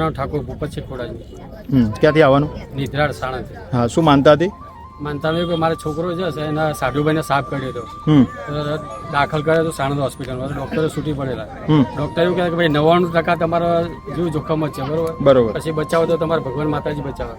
મારું નામ ઠાકોર ભૂપતસિંહ ખોડાજી. હમ ક્યાંથી આવવાનું? નિધરાળ સાણંદ હા શું માનતા હતી? માનતા મેં કે મારો છોકરો જે છે એના સાઢુભાઈને સાફ કર્યો હતો તો દાખલ કર્યો તો સાણંદ હોસ્પિટલમાં ડોક્ટરે છૂટી પડેલા. ડોક્ટર એવું કહે કે ભાઈ નવ્વાણું ટકા તમારો જીવ જોખમ જ છે બરોબર? બરોબર. પછી બચાવો તો તમારે ભગવાન માતાજી બચાવે.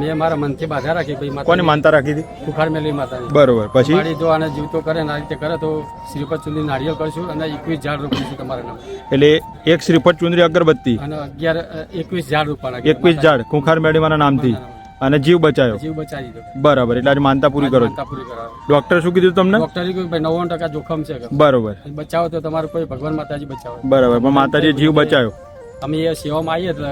મેં મારા મનથી બાધા રાખી ભાઈ કોની માનતા રાખી હતી? બુખાર મેળવી માતાજી. બરોબર. પછી? મારી જો આને જીવતો કરે ને આ રીતે કરે તો શ્રીપદ ચુંદરી નાળિયેર કરશું અને એકવીસ ઝાડ રોપીશું તમારા નામ. એટલે એક શ્રીપદ ચુંદરી અગરબત્તી. અને અગિયાર એકવીસ ઝાડ રોપવાના એકવીસ ઝાડ ખૂંખાર મેળીમાના નામથી. અને જીવ બચાયો? જીવ બચાવી દીધો. બરાબર એટલે આજે માનતા પૂરી કરો માનતા પૂરી કરો. ડોક્ટર શું કીધું તમને? ડોક્ટરે કીધું ભાઈ નવ્વાણું ટકા જોખમ છે બરોબર. બચાવો તો તમારું કોઈ ભગવાન માતાજી બચાવો. બરાબર પણ માતાજી જીવ બચાવ્યો અમે એ સેવામાં આવીએ એટલે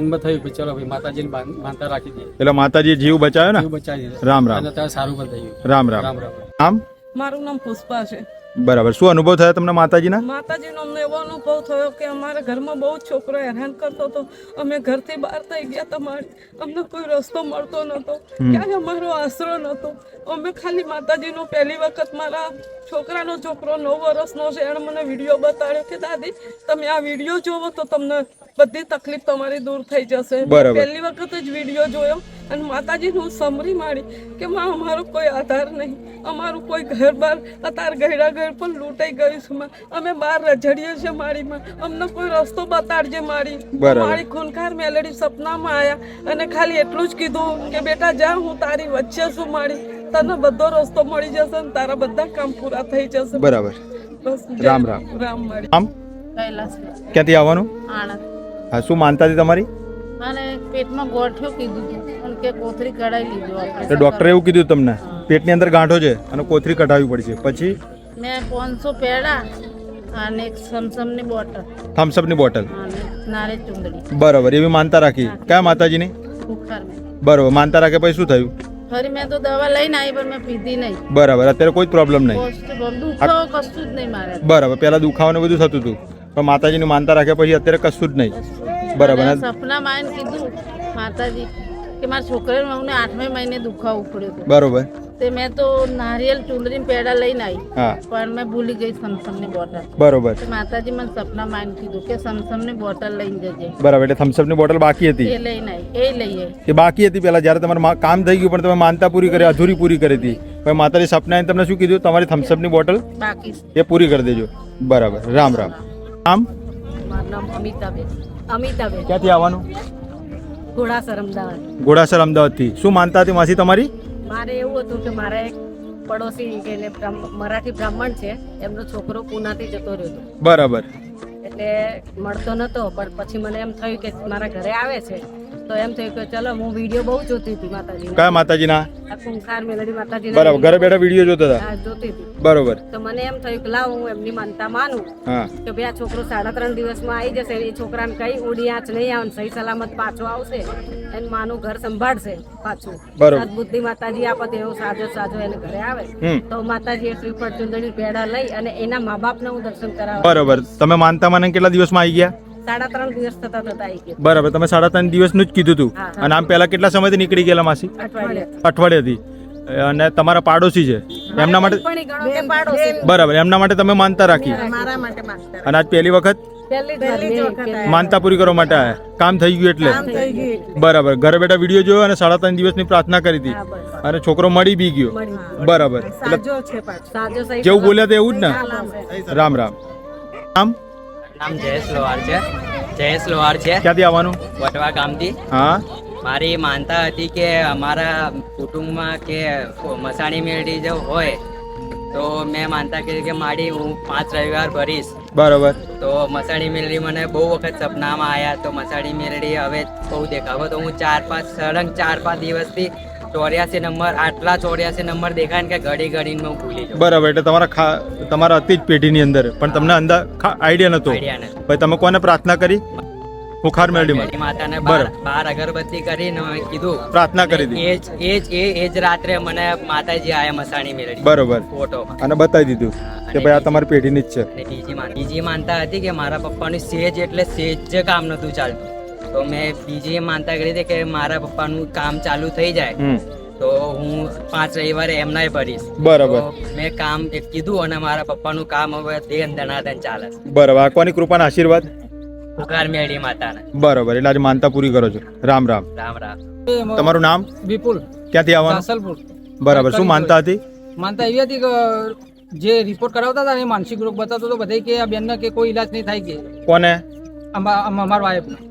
મનમાં થયું કે ચલો ભાઈ માતાજીને માનતા રાખી દઈએ. એટલે માતાજી જીવ બચાયો ને? જીવ બચાવી રામ રામ. અને સારું પણ થયું. રામ રામ. રામ રામ. આમ મારું નામ પુષ્પા છે. બરાબર. શું અનુભવ થયો તમને માતાજીના? માતાજીનો અમને એવો અનુભવ થયો કે અમારા ઘરમાં બહુ છોકરો હેરાન કરતો હતો. અમે ઘરથી બહાર થઈ ગયા તમારે અમને કોઈ રસ્તો મળતો નહોતો. ક્યાંય અમારો આશરો નહોતો. અમે ખાલી માતાજીનો પહેલી વખત મારા છોકરાનો છોકરો નવ વર્ષનો છે એણે મને વીડિયો બતાડ્યો કે દાદી તમે આ વીડિયો જોવો તો તમને બધી તકલીફ તમારી દૂર થઈ જશે. પહેલી વખત જ વીડિયો જોયો અને માતાજી હું સમરી માડી કે માં અમારો કોઈ આધાર નહીં. અમારું કોઈ ઘર બાર અત્યારે ગયડા ઘર પણ લૂંટાઈ ગયું છે માં. અમે બહાર રજડીએ છીએ માળીમાં અમને કોઈ રસ્તો બતાડજે મારી. મારી ખૂનખાર મેલેડી સપનામાં આવ્યા અને ખાલી એટલું જ કીધું કે બેટા જા હું તારી વચ્ચે છું મારી. તને બધો રસ્તો મળી જશે ને તારા બધા કામ પૂરા થઈ જશે. બરાબર. બસ રામ રામ. રામ કૈલાસ ક્યાંથી આવવાનું? આણંદ. હા શું માનતા હતી તમારી? અને પેટમાં ગોઠ્યો કીધું અને કે કોથરી કઢાઈ લીધો એટલે આપણે ડોક્ટરે એવું કીધું તમને? પેટની અંદર ગાંઠો છે અને કોથળી કઢાવી પડશે. પછી? મેં પાંચસો પેડા અને એક સમસમની બોટલ. થમ્સઅપની બોટલ. નારે ચુંદડી. બરાબર એવી માનતા રાખી. કયા માતાજીની? બરાબર માનતા રાખે પછી શું થયું? ફરી મેં તો દવા લઈને આવી પણ મેં પીધી નહીં. બરાબર અત્યારે કોઈ પ્રોબ્લેમ નહીં. દુખાવો કશું જ નહીં મારે. બરાબર પહેલા દુખાવો ને બધું થતું હતું. પણ માતાજીનું માનતા રાખ્યા પછી અત્યારે કશું જ નહીં. બરાબર સપના આવીને કીધું માતાજી કે મારા છોકરાને મને આઠમે મહિને દુખાવો ઉપડ્યો બરોબર. તે મેં તો નારિયેલ ચુંદરી પેડા લઈને આવી પણ મેં ભૂલી ગઈ સમસમની બોટલ. બરોબર. માતાજી મને સપનામાં આવીને કીધું કે સમસમની બોટલ લઈને જજે. બરાબર એટલે થમ્સઅપની બોટલ બાકી હતી? એ લઈને આવી એ લઈએ. એ બાકી હતી પેલા જ્યારે તમારું કામ થઈ ગયું પણ તમે માનતા પૂરી કરી અધૂરી પૂરી કરી હતી. પણ માતાજી સપના તમને શું કીધું? તમારી થમ્સઅપની બોટલ બાકી એ પૂરી કરી દેજો. બરાબર. રામ રામ. આમ? મારું નામ અમિતાબેન. અમિતાબેન. ક્યાંથી આવવાનું? ઘોડાસર અમદાવાદ. ઘોડાસર અમદાવાદથી. શું માનતા હતી માસી તમારી? મારે એવું હતું કે મારા એક પડોશી કે મરાઠી બ્રાહ્મણ છે એમનો છોકરો પૂનાથી જતો રહ્યો હતો. બરાબર. એટલે મળતો નતો પણ પછી મને એમ થયું કે મારા ઘરે આવે છે તો એમ થયું કે ચલો હું વીડિયો બહુ જોતી હતી માતાજી કયા માતાજીના? આ કુંખાર મેલડી માતાજી બરાબર ઘરે બેઠા વીડિયો જોતા હતા? જોતી હતી. બરોબર. તો મને એમ થયું કે લાવ હું એમની માનતા માનું કે ભાઈ આ છોકરો સાડા ત્રણ દિવસમાં આવી જશે એ છોકરાને કઈ ઉડી આંચ નહીં આવે સહી સલામત પાછો આવશે એને માનું ઘર સંભાળશે પાછું. બરોબર. બુદ્ધિ માતાજી આપત એવો સાજો સાજો એને ઘરે આવે. તો માતાજી એ શ્રીફળ ચુંદડી પેડા લઈ અને એના મા બાપને હું દર્શન કરાવ. બરોબર. તમે માનતા મને કેટલા દિવસમાં આવી ગયા? સાડા ત્રણ દિવસ થતા થતા આવી ગયા. બરાબર તમે સાડા ત્રણ દિવસનું જ કીધું હતું. અને આમ પહેલા કેટલા સમયથી નીકળી ગયેલા માસી? અઠવાડિયે. અઠવાડિયાથી. અને તમારા પાડોશી છે? એમના માટે પણ એ ગણો કે પાડોશી. બરાબર એમના માટે તમે માનતા રાખી. મારા માટે માગતા અને આજ પહેલી વખત? માનતા પૂરી કરવા માટે આયા. કામ થઈ ગયું એટલે? બરાબર ઘરે બેઠા વીડિયો જોયો અને સાડા ત્રણ દિવસની પ્રાર્થના કરી હતી. અને છોકરો મળી બી ગયો. બરાબર. જેવું બોલ્યા તો એવું જ ને. રામ રામ. આમ નામ જયેશ લોહાર છે. જયેશ લોહાર છે. ક્યાંથી આવવાનું? વટવા ગામથી. હા. મારી માનતા હતી કે અમારા કુટુંબમાં કે મસાણી મેળડી જો હોય તો મેં માનતા કરી કે મારી હું પાંચ રવિવાર ભરીશ. બરોબર. તો મસાણી મેળડી મને બહુ વખત સપનામાં આવ્યા તો મસાણી મેળડી હવે બહુ દેખાવો. તો હું ચાર પાંચ સળંગ ચાર પાંચ દિવસથી ચોર્યાસી નંબર આટલા ચોર્યાસી નંબર દેખાય ને કે ઘડી ઘડીને હું ભૂલી જાઉં. બરાબર એટલે તમારા ખા તમારા હતી જ પેઢીની અંદર પણ તમને અંદર આઈડિયા નતો. ભાઈ તમે કોને પ્રાર્થના કરી? બુખાર મેળવી મેળી માતાને. બાર બાર અગરબત્તી કરીને કીધું. પ્રાર્થના કરી દીધી. એ જ એ જ એ એ જ રાત્રે મને માતાજી આયા મસાણી મેળવી બરોબર. ફોટો અને બતાવી દીધું કે ભાઈ આ તમારી પેઢીની જ છે. બીજી માન બીજી માનતા હતી કે મારા પપ્પાની સેજ એટલે સેજ જ કામ નતું ચાલતું. તો મેં બીજી માનતા કરી હતી કે મારા પપ્પાનું કામ ચાલુ થઈ જાય તો હું પાંચ રવિવારે એમના ભરીશ. બરાબર. મેં કામ કીધું અને મારા પપ્પાનું કામ હવે તે ધનાધન ચાલે. બરાબર. કોની કૃપાના આશીર્વાદ? પુકાર મેળી માતાને. બરાબર. એટલે આજે માનતા પૂરી કરો છો. રામ રામ. રામ રામ. તમારું નામ? વિપુલ. ક્યાંથી આવવાનું? દાસલપુર બરાબર. શું માનતા હતી? માનતા એવી હતી કે જે રિપોર્ટ કરાવતા હતા ને એ માનસિક રોગ બતાવતો હતો બધા કે આ બેનને કે કોઈ ઈલાજ નહીં થાય કે. કોને?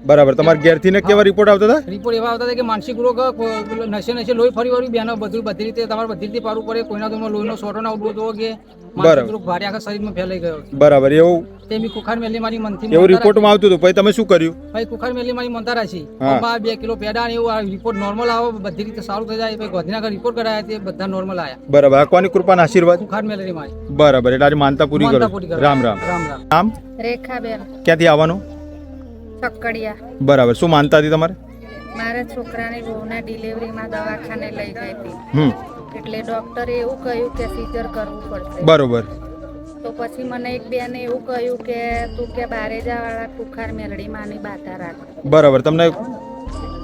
બરાબર. તમારા ઘેરથી ને કેવા રિપોર્ટ આવતા હતા? રિપોર્ટ એવા આવતા હતા કે માનસિક રોગ નશે નશે લોહી ફરી વળી બેનો બધું બધી રીતે તમારે બધી રીતે પાડવું પડે. કોઈના તો લોહીનો સોટો ના ઊભો તો કે માનસિક રોગ ભારે આખા શરીરમાં ફેલાઈ ગયો બરાબર. એવું તે કુખાર મેલી મારી મનથી એવું રિપોર્ટમાં આવતું હતું. પછી તમે શું કર્યું? ભાઈ કુખાર મેલી મારી મનતા રાખી. આ બે કિલો પેડા એવું આ રિપોર્ટ નોર્મલ આવો બધી રીતે સારું થઈ જાય. પછી ગોધીનગર રિપોર્ટ કરાયા તે બધા નોર્મલ આવ્યા બરાબર. કોની કૃપાના આશીર્વાદ? કુખાર મેલી મારી. બરાબર. એટલે આજે માનતા પૂરી કરો. રામ રામ. રામ રામ. રેખાબેન. ક્યાંથી આવવાનું? ચક્કડિયા બરાબર. શું માનતા હતી તમારે? મારા છોકરાની બહુના ડિલિવરીમાં દવાખાને લઈ ગઈ હતી. હમ. એટલે ડોક્ટરે એવું કહ્યું કે સીઝર કરવું પડશે. બરોબર. તો પછી મને એક બેને એવું કહ્યું કે તું કે બારે વાળા કુખાર મેલડી માની બાધા રાખ. બરાબર. તમને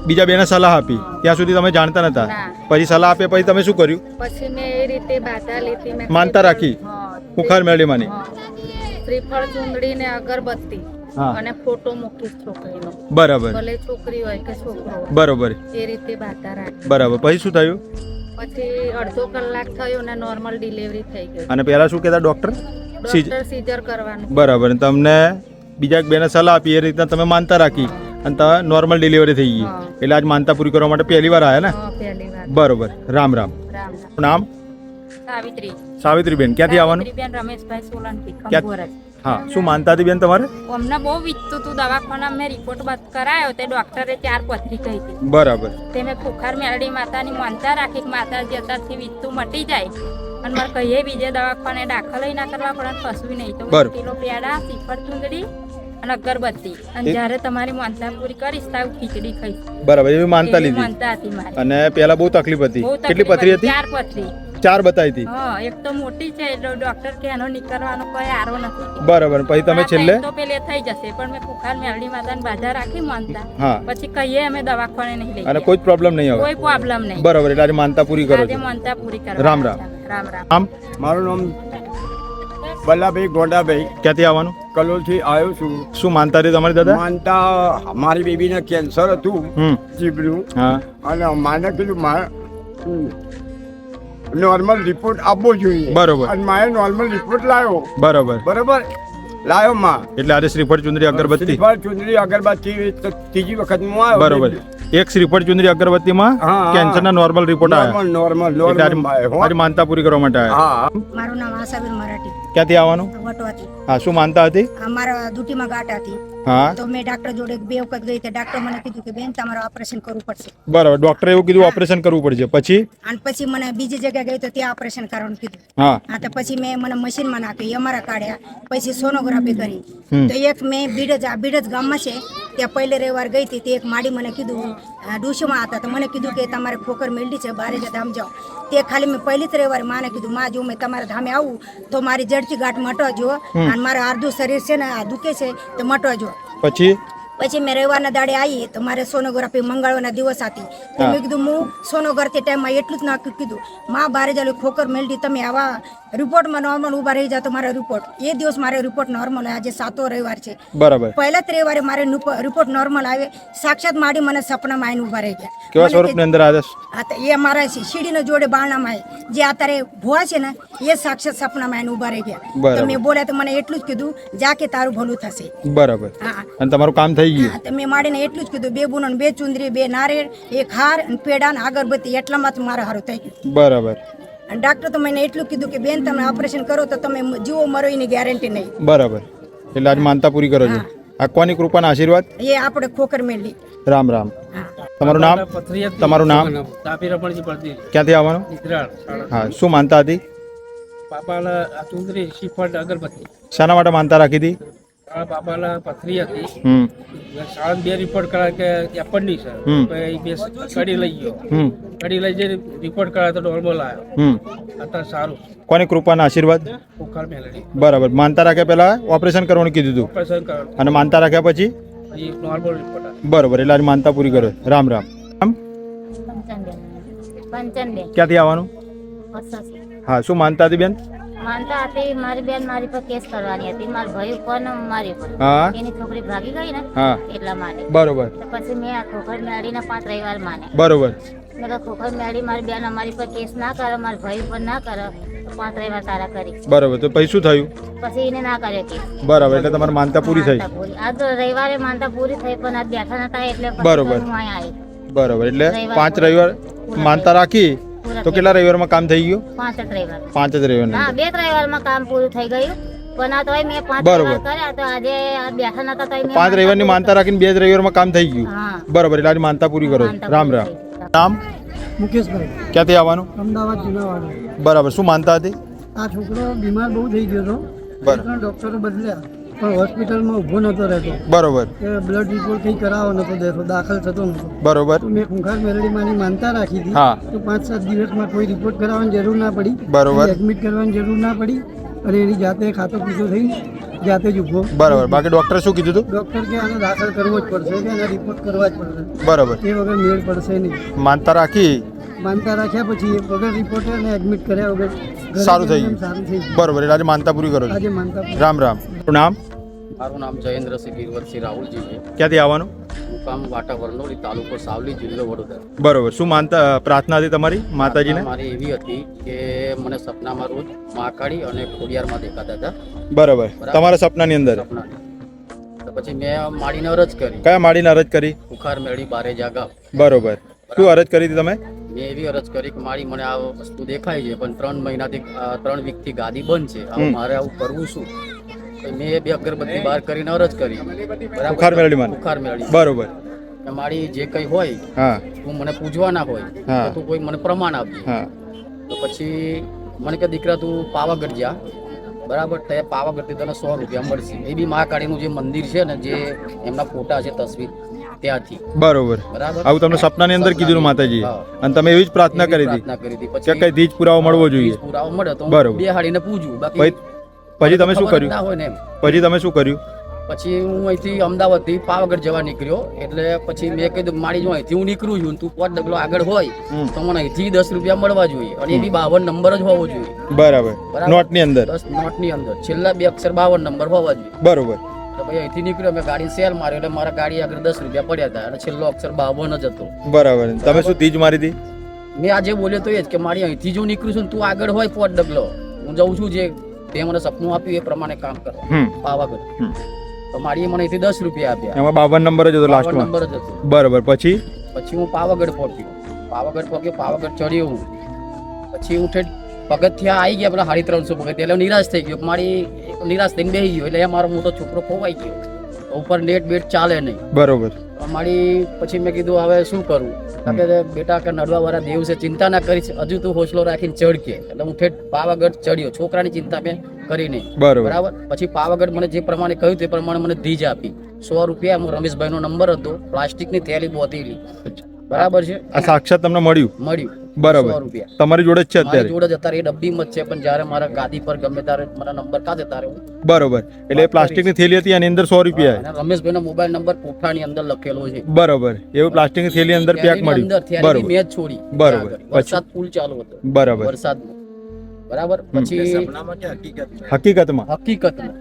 બીજા બેને સલાહ આપી. ત્યાં સુધી તમે જાણતા નતા. પછી સલાહ આપ્યા પછી તમે શું કર્યું? પછી મેં એ રીતે બાધા લીધી. માનતા રાખી? કુખાર હા. શ્રીફળ ચુંદડી ને અગરબત્તી અને ફોટો મૂકીશ છોકરીનો. બરાબર. ભલે છોકરી હોય કે છોકરો બરોબર. એ રીતે બાતા રાખી. બરાબર. પછી શું થયું? પછી અડધો કલાક થયો ને નોર્મલ ડિલિવરી થઈ ગઈ અને પહેલા શું કહેતા? ડોક્ટર સીજર ડોક્ટર સીઝર કરવાનું. બરાબર. તમને બીજા બેને સલાહ આપી એ રીતના તમે માનતા રાખી. અને તમે નોર્મલ ડિલિવરી થઈ ગઈ. એટલે આજ માનતા પૂરી કરવા માટે પહેલી વાર આવ્યા ને? બરોબર. રામ રામ. રામ રામ. નામ? સાવિત્રી. સાવિત્રીબેન ક્યાંથી આવવાનું? બેન રમેશભાઈ સોલંકી ક્યાં- હા શું માનતા હતી બેન તમારે? અમને બહુ વીતતું હતું દવાખાના મેં રિપોર્ટ બંધ કરાયો તે ડોક્ટરે ચાર પથરી કહી હતી. બરાબર. તે મેં ખુખાર મેરડી માતાની માનતા રાખી કે માતાજી અત્યારથી વીતતું મટી જાય. અને મારે કહીએ બીજે દવાખાને દાખલ ના કરવા પડે ફસવી નહીં. તો કિલો પેડા શ્રીફળ ચૂંદડી અને અગરબત્તી. અને જ્યારે તમારી માનતા પૂરી કરીશ તાવ ખીચડી ખાઈશ. બરાબર એવી માનતા લીધી. માનતા હતી મારી. અને પહેલા બહુ તકલીફ હતી. કેટલી પથરી હતી? ચાર પથરી. ચાર બતાવી હતી. હા એક તો મોટી છે ડોક્ટર કે એનો નીકળવાનો કોઈ આરો નથી. બરાબર પછી તમે છેલ્લે? તો પેલે થઈ જશે પણ મેં કુખાર મેરડી માતાની બાધા રાખી માનતા. હા. પછી કહીએ અમે દવાખાને નહીં લઈ અને કોઈ પ્રોબ્લેમ નહીં આવે. કોઈ પ્રોબ્લેમ નહીં. બરાબર એટલે આજે માનતા પૂરી કરો આજે છો. માનતા પૂરી કરો. રામ રામ. રામ રામ. આમ? મારું નામ બલ્લાભાઈ ગોંડાભાઈ. ક્યાંથી આવવાનું? કલોલથી આવ્યો છું. શું માનતા હતી તમારી દાદા? માનતા મારી બેબીને કેન્સર હતું જીભનું. હા. અને માને કીધું મારે નોર્મલ રિપોર્ટ આપવો જોઈએ. બરોબર. અને મારે નોર્મલ રિપોર્ટ લાવ્યો બરોબર. બરોબર? લાવ્યો માં. એટલે આજે શ્રીફળ ચુંદરી અગરબત્તી. શ્રીફળ ચુંદરી અગરબત્તી ત્રીજી વખત હું આવ્યો. બરોબર. એક શ્રીફળ ચુંદરી અગરબત્તીમાં. કેન્સરના નોર્મલ રિપોર્ટ આવ્યા. નોર્મલ નોર્મલ માનતા પૂરી કરવા માટે આવ્યા. મારું નામ આશાબેન મરાઠી. ક્યાંથી આવવાનું? વટવાથી. હા શું માનતા હતી? અમારા દુટીમાં ગાંઠ હતી. હા. તો મેં ડાક્ટર જોડે બે વખત ગઈ તો ડાક્ટર મને કીધું કે બેન તમારે ઓપરેશન કરવું પડશે. બરાબર ડોક્ટરે એવું કીધું ઓપરેશન કરવું પડશે. પછી? અને પછી મને બીજી જગ્યાએ ગઈ તો ત્યાં ઓપરેશન કરવાનું કીધું. હા. હા તો પછી મેં મને મશીનમાં નાખી અમારા કાઢ્યા. પછી સોનોગ્રાફી કરી. તો એક મેં બીડજ આ બીડજ ગામમાં છે. ત્યાં પહેલે રવિવાર ગઈ હતી તે એક માડી મને કીધું ડુસમાં હતા. તો મને કીધું કે તમારે ખોખર મેળડી છે બારે જ ધામ જાઓ. તે ખાલી મેં પહેલી જ રવિવારે માને કીધું માં જો મેં તમારા ધામે આવું તો મારી જડતી ગાંઠ મટવા જો. અને મારું અડધું શરીર છે ને આ દુખે છે તો મટવા જો. પછી? પછી મેં રવિવારના દાડે આવી તો મારે સોનોગ્રાફી મંગળવારના દિવસ હતી. તો મેં કીધું હું સોનોગ્રાફી ટાઈમમાં એટલું જ નાખ્યું. કીધું માં બારે ચાલુ ખોખર મેળવી તમે આવા રિપોર્ટમાં નોર્મલ ઊભા રહી જાવ તો મારો રિપોર્ટ. એ દિવસ મારે રિપોર્ટ નોર્મલ આજે સાતો રવિવાર છે. બરાબર. પહેલા જ રવિવારે મારે રિપોર્ટ નોર્મલ આવે સાક્ષાત માડી મને સપનામાં આવીને ઊભા રહી ગયા. કેવા સ્વરૂપની અંદર આદેશ હા તો એ મારા છે જોડે બારણામાં જે અત્યારે ભોવા છે ને એ સાક્ષાત સપનામાં આવીને ઊભા રહી ગયા. તો મેં બોલ્યા તો મને એટલું જ કીધું જા કે તારું ભલું થશે. બરાબર. હા. અને તમારું કામ થઈ ગયું. તો મેં માડીને એટલું જ કીધું બે બુનન બે ચુંદરી બે નારિયેળ એક હાર અને પેડા ને અગરબત્તી એટલામાં જ મારે સારું થઈ ગયું. બરાબર. અને ડાક્ટર તો મને એટલું કીધું કે બેન તમે ઓપરેશન કરો તો તમે જીવો મરો એની ગેરંટી નહીં. બરાબર. એટલે આજ માનતા પૂરી કરો છો. આ કોની કૃપાના આશીર્વાદ? એ આપણે ખોખર મેળવી. રામ રામ. તમારું નામ? તમારું નામ? તાપી રમણજી પડતી ક્યાંથી આવવાનું? હા શું માનતા હતી? પાપાના ચુંદરી શ્રીફળ અગરબત્તી. શાના માટે માનતા રાખી હતી? આ બાપાના પથરી હતી. હમ. સાળંગ બે રિપોર્ટ કરાય કે એપન્ડિસ હમ. બે કડી લઈ ગયો. હમ. કડી લઈ જઈને રિપોર્ટ કરાવે તો નોર્મલ આવ્યો હમ. અત્યારે સારું. કોની કૃપાના આશીર્વાદ? બરાબર. માનતા રાખ્યા પહેલા ઓપરેશન કરવાનું કીધું હતું ઓપરેશન કરવાનું અને માનતા રાખ્યા પછી? નોર્મલ રિપોર્ટ બરાબર. એટલે આજે માનતા પૂરી કરો. રામ રામ. ક્યાંથી આવવાનું? હા શું માનતા હતી બેન? માનતા હતી મારી બેન મારી પર કેસ કરવાની હતી. મારા ભાઈ પણ મારી ઉપર. એની છોકરી ભાગી ગઈ ને એટલા માટે. બરોબર. પછી મેં આ ખોખર મેળીને પાંચ રવિવાર માને. બરોબર. મેં ખોખર મેળી મારી બેન અમારી પર કેસ ના કરો મારા ભાઈ ઉપર ના કરે પાંચ રવિવાર તારા કરી. બરોબર. તો પછી શું થયું? પછી એને ના કર્યો કે બરાબર. એટલે તમારી માનતા પૂરી થઈ. આજ તો રવિવારે માનતા પૂરી થઈ પણ આજ બેઠા નતા એટલે બરોબર. બરોબર. એટલે પાંચ રવિવાર માનતા રાખી. પૂરા તો કેટલા રવિવારમાં કામ થઈ ગયું? પાંચ જ રવિવાર પાંચ જ રવિવાર હા બે રવિવારમાં કામ પૂરું થઈ ગયું. પણ આ તોય મેં પાંચ બરોબર. કર્યા તો આજે બેઠા નતા તોય પાંચ રવિવારની માનતા રાખીને બે જ રવિવારમાં કામ થઈ ગયું. બરોબર એટલે આજે માનતા પૂરી કરો. રામ રામ. નામ? મુકેશભાઈ. ક્યાંથી આવવાનું? અમદાવાદ જુનાવાડો બરાબર શું માનતા હતી? આ છોકરો બીમાર બહુ થઈ ગયો હતો. ડોક્ટરો બદલ્યા. પણ હોસ્પિટલમાં ઊભો નતો રહેતો. બરોબર. કે બ્લડ રિપોર્ટ કંઈ કરાવો નતો દેતો દાખલ થતો નતો બરોબર. મેં ખુંખાર મેરડીમાંની માનતા રાખી હતી હા. તો પાંચ સાત દિવસમાં કોઈ રિપોર્ટ કરાવવાની જરૂર ના પડી. બરોબર. એડમિટ કરવાની જરૂર ના પડી અને એની જાતે ખાતો પીતો થઈ જાતે જ ઊભો. બરાબર. બાકી ડૉક્ટર શું કીધું હતું ડૉક્ટર કે આને દાખલ કરવો જ પડશે કે આને રિપોર્ટ કરવા જ પડશે. બરોબર. એ વગર મેળ પડશે નહીં. માનતા રાખી? માનતા રાખ્યા પછી વગર રિપોર્ટ અને એડમિટ કર્યા વગર સારું થઈ ગયું. સારું થઈ ગયું. બરોબર. એટલે આજે માનતા પૂરી કરો આજે માનતા રામ રામ. શું નામ? મારું નામ જયેન્દ્રસિંહ ગિરવતસિંહ રાહુલજી છે ક્યાંથી આવવાનું? મુકામ વાટા વરનોલી તાલુકો સાવલી જિલ્લો વડોદરા. બરોબર. શું માનતા પ્રાર્થના હતી તમારી માતાજીને? મારી એવી હતી કે મને સપનામાં રોજ મહાકાળી અને ખોડિયારમાં દેખાતા હતા. બરોબર. તમારા સપનાની અંદર? પછી મેં માડીને અરજ કરી. કયા માડીને અરજ કરી? બુખાર મેળી બારે જાગા બરોબર. શું અરજ કરી હતી તમે? મેં એવી અરજ કરી કે મારી મને આ વસ્તુ દેખાય છે પણ ત્રણ મહિનાથી ત્રણ વીકથી ગાદી બંધ છે. મારે આવું કરવું શું? મેં બે અગરબત્તી બહાર કરીને અરજ કરી. બરાબર. બુખાર મેળવીમાં? બુખાર મેળવી. બરોબર. મારી જે કંઈ હોય હા. તું મને પૂજવાના હોય તો તું કોઈ મને પ્રમાણ આપજે. તો પછી મને કે દીકરા તું પાવાગઢ જા. બરાબર? તે પાવાગઢથી તને સો રૂપિયા મળશે. એ બી મહાકાળીનું જે મંદિર છે ને જે એમના ફોટા છે તસવીર ત્યાંથી. બરોબર. બરાબર? આવું તમને સપનાની અંદર કીધું માતાજી. અને તમે એવી જ પ્રાર્થના કરી હતી કે પછી કઈ ધીજ પુરાવો મળવો જોઈએ. પુરાવો મળે તો બરોબર. બે હાડીને પૂજવું બાકી પછી તમે શું કર્યું? ના હોય ને એમ. પછી તમે શું કર્યું? પછી હું અહીંથી અમદાવાદથી પાવાગઢ જવા નીકળ્યો. એટલે પછી મેં કીધું મારી જો અહીંથી હું નીકળું છું તું પાંચ ડગલો આગળ હોય. તો મને અહીંથી દસ રૂપિયા મળવા જોઈએ. અને એ બી બાવન નંબર જ હોવો જોઈએ. બરાબર. નોટની અંદર. નોટની અંદર. છેલ્લા બે અક્ષર બાવન નંબર હોવા જોઈએ. બરોબર. તો ભાઈ અહીંથી નીકળ્યો મેં ગાડી સેલ માર્યો એટલે મારા ગાડી આગળ દસ રૂપિયા પડ્યા હતા અને છેલ્લો અક્ષર બાવન જ હતો. બરાબર. તમે શું તીજ મારી હતી મેં આજે બોલ્યો તો એ જ કે મારી અહીંથી જો નીકળું છું ને તું આગળ હોય પોટ ડગલો. હું જઉં છું જે તે મને સપનું આપ્યું એ પ્રમાણે કામ કરો. પાવાગઢ. તો મારી મને અહીંથી દસ રૂપિયા આપ્યા. એમાં બાવન નંબર જ હતો લાસ્ટ નંબર જ હતો. બરોબર. પછી? પછી હું પાવાગઢ પહોંચ્યો. પાવાગઢ પહોંચ્યો પાવાગઢ ચડ્યો હું. પછી હું ઠેઠ પગથિયા આવી ગયા પેલા સાડી ત્રણસો પગથિયા. એટલે નિરાશ થઈ ગયો. મારી નિરાશ થઈને બેસી ગયો. એટલે એ મારો મોટો છોકરો ખોવાઈ ગયો. ઉપર નેટ બેટ ચાલે નહીં. બરોબર. મારી પછી મેં કીધું હવે શું કરું? કે બેટા કે નડવા વાળા દેવ છે ચિંતા ના કરીશ. હજુ તું હોસલો રાખીને ચડ કે એટલે હું ઠેઠ પાવાગઢ ચડ્યો. છોકરાની ચિંતા મેં કરી નહીં બરાબર? પછી પાવાગઢ મને જે પ્રમાણે કહ્યું તે પ્રમાણે મને ધીજ આપી. સો રૂપિયા એમાં રમેશભાઈનો નંબર હતો. પ્લાસ્ટિકની થેલી બોતેલી બરાબર છે? સાક્ષાત તમને મળ્યું? મળ્યું. બરાબર. તમારી જોડે જ છે અત્યારે? જોડે જ અત્યારે એ ડબ્બીમાં જ છે પણ જ્યારે મારા ગાદી પર ગમે ત્યારે મારા નંબર કા જતા રહે બરોબર. એટલે પ્લાસ્ટિકની થેલી હતી એની અંદર સો રૂપિયા અને રમેશભાઈનો મોબાઈલ નંબર પોઠાની અંદર લખેલો છે. બરોબર. એવું પ્લાસ્ટિકની થેલી અંદર પેક મળી. બરોબર. મેં છોડી. બરોબર. વરસાદ ફૂલ ચાલુ હતો. બરાબર. વરસાદમાં. બરાબર? પછી? હકીકતમાં. હકીકતમાં?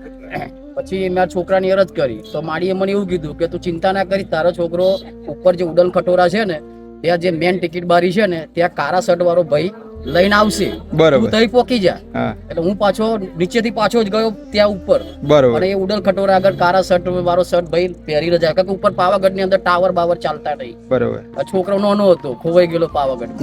પછી મેં છોકરાની અરજ કરી. તો માડીએ મને એવું કીધું કે તું ચિંતા ના કરી તારો છોકરો ઉપર જે ઉડન ખટોરા છે ને ત્યાં જે મેન ટિકિટ બારી છે ને ત્યાં કારા શર્ટ વાળો ભાઈ લઈને આવશે. બરોબર. તઈ પોકી જાય એટલે હું પાછો નીચેથી પાછો જ ગયો ત્યાં ઉપર. બરોબર. અને એ ઉડલ ખટોરા આગળ કારા શર્ટ મારો શર્ટ ભાઈ પહેરી રહ્યા કારણ કે ઉપર પાવાગઢની અંદર ટાવર બાવર ચાલતા નહીં. બરોબર. આ છોકરો નાનો હતો ખોવાઈ ગયેલો પાવાગઢ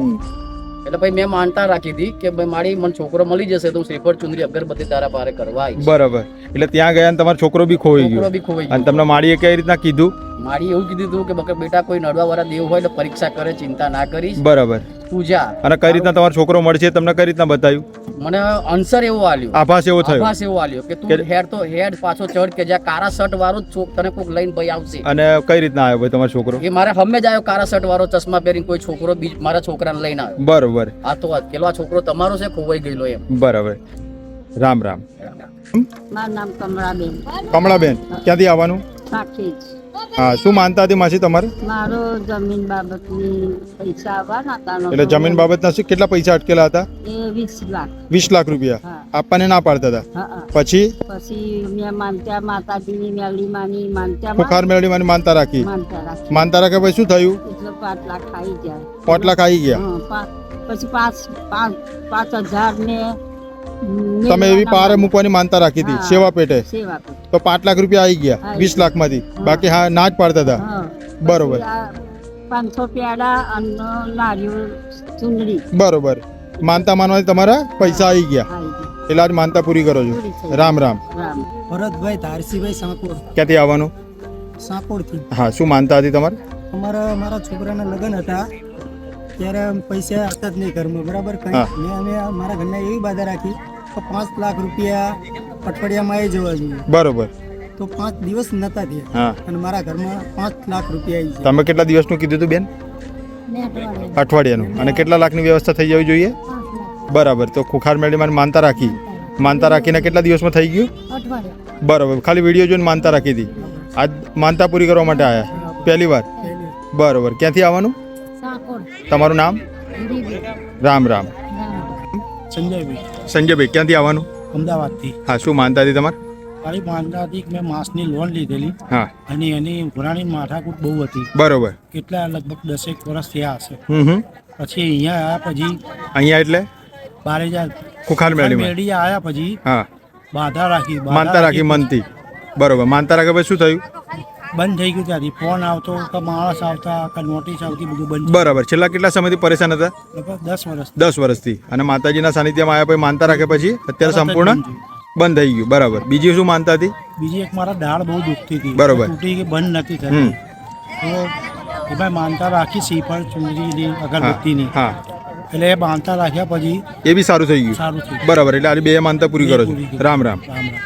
એટલે ભાઈ મેં માનતા રાખી હતી કે ભાઈ મારી મને છોકરો મળી જશે તો હું શ્રીફળ ચુંદરી અગરબત્તી તારા પારે કરવા બરાબર. એટલે ત્યાં ગયા તમારો છોકરો બી છોકરો ગયો. ખોવાઈ અને તમને માળીએ કઈ રીતના કીધું? મારી એવું કીધું હતું કે બકર બેટા કોઈ નડવા વાળા દેવ હોય તો પરીક્ષા કરે ચિંતા ના કરીશ. બરાબર. તું જા અને કઈ રીતના તમારો છોકરો મળશે તમને કઈ રીતના બતાવ્યું? મને આન્સર એવો આલ્યો આભાસ એવો થયો? આભાસ એવો આલ્યો કે તું હેડ તો હેડ પાછો ચડ કે જ્યાં કારા શર્ટ વાળો જ છોક તને કોક લઈને ભાઈ આવશે. અને કઈ રીતના આવ્યો ભાઈ તમારો છોકરો? એ મારે હમે જ આવ્યો કારા શર્ટ વાળો ચશ્મા પહેરીને કોઈ છોકરો બીજ મારા છોકરાને લઈને આવ્યો. બરાબર. આ તો વાત. પેલો છોકરો તમારો છે ખોવાઈ ગયેલો એમ. બરાબર. રામ રામ. મારું નામ કમળાબેન. કમળાબેન ક્યાંથી આવવાનું? સાક્ષી હા શું માનતા હતી માસી તમારે? મારો જમીન બાબતની પૈસા આવવાના હતા એટલે જમીન બાબતના શું? કેટલા પૈસા અટકેલા હતા? એ વીસ લાખ. વીસ લાખ રૂપિયા. આપવાને ના પાડતા હતા. પછી? પછી મેં માનતા માતાજીની મેલીમાની માનતા બુખાર મેળવીમાં માનતા રાખી? માનતા રાખી. માનતા રાખ્યા પછી શું થયું? એટલે પાંચ લાખ આવી ગયા. પાંચ લાખ આવી ગયા? પછી પાંચ પાંચ પાંચ હજાર ને તમે એવી પારે મૂકવાની માનતા રાખી હતી. સેવા પેટે. તો પાંચ લાખ રૂપિયા આવી ગયા વીસ વીસ લાખમાંથી. બાકી હા ના જ પાડતા હતા. બરોબર. પાંચસો પેડા અને નારિયેળ ચૂંદડી. બરોબર. માનતા માનવાથી તમારા પૈસા આવી ગયા. એટલે આજ માનતા પૂરી કરો છો. રામ રામ. રામ. ભરતભાઈ ધારસીભાઈ સાંકોર ક્યાંથી આવવાનું? સાંકોરથી હા શું માનતા હતી તમારે? અમારા મારા છોકરાના લગ્ન હતા. ત્યારે પૈસા હતા જ નહીં ઘરમાં. બરાબર? કઈ મેં અમે મારા ઘરના એવી બાધા રાખી તો પાંચ લાખ રૂપિયા અઠવાડિયામાં આવી જવા જોઈએ. બરોબર. તો પાંચ દિવસ નતા થયા. હા. અને મારા ઘરમાં પાંચ લાખ રૂપિયા આવી ગયા તમે કેટલા દિવસનું કીધું હતું બેન? અઠવાડિયાનું. અને કેટલા લાખની વ્યવસ્થા થઈ જવી જોઈએ? બરાબર. તો ખુખાર મેળવીમાં માનતા રાખી. માનતા રાખીને કેટલા દિવસમાં થઈ ગયું? બરાબર. ખાલી વીડિયો જોઈને માનતા રાખી હતી. આજ માનતા પૂરી કરવા માટે આવ્યા પહેલી વાર. બરોબર. ક્યાંથી આવવાનું? તમારું નામ? રામ. રામ. સંજયભાઈ. સંજયભાઈ ક્યાંથી આવવાનું? અમદાવાદથી. હા શું માનતા હતી તમારે? મારી માનતા હતી કે મેં માસની લોન લીધેલી હા. અને એની ઘોડાની માથાકૂટ બહુ હતી. બરોબર. કેટલા લગભગ દસેક વર્ષ થયા હશે. હમ પછી અહીંયા આવ્યા પછી અહીંયા એટલે? બાર હજાર ખુખાર મેળી મેળી આવ્યા પછી હા. બાધા રાખી માનતા રાખી મનથી. બરોબર. માનતા રાખે પછી શું થયું? બંધ થઈ ગયું ત્યાંથી. ફોન આવતો કે માણસ આવતા કે નોટિસ આવતી બધું બંધ બરાબર. છેલ્લા કેટલા સમયથી પરેશાન હતા? લગભગ દસ વર્ષ દસ વર્ષથી. અને માતાજીના સાનિધ્યમાં આવ્યા પછી માનતા રાખે પછી અત્યારે સંપૂર્ણ બંધ થઈ ગયું. બરાબર. બીજી શું માનતા હતી? બીજી એક મારા દાળ બહુ દુખતી હતી. બરાબર. તૂટી કે બંધ નથી થતી. તો એ ભાઈ માનતા રાખી શ્રીફળ ચુંદડીની અગરબત્તીની. હા એટલે એ માનતા રાખ્યા પછી એ બી સારું થઈ ગયું. સારું બરાબર. એટલે આજે બે માનતા પૂરી કરો છો. રામ રામ. રામ રામ.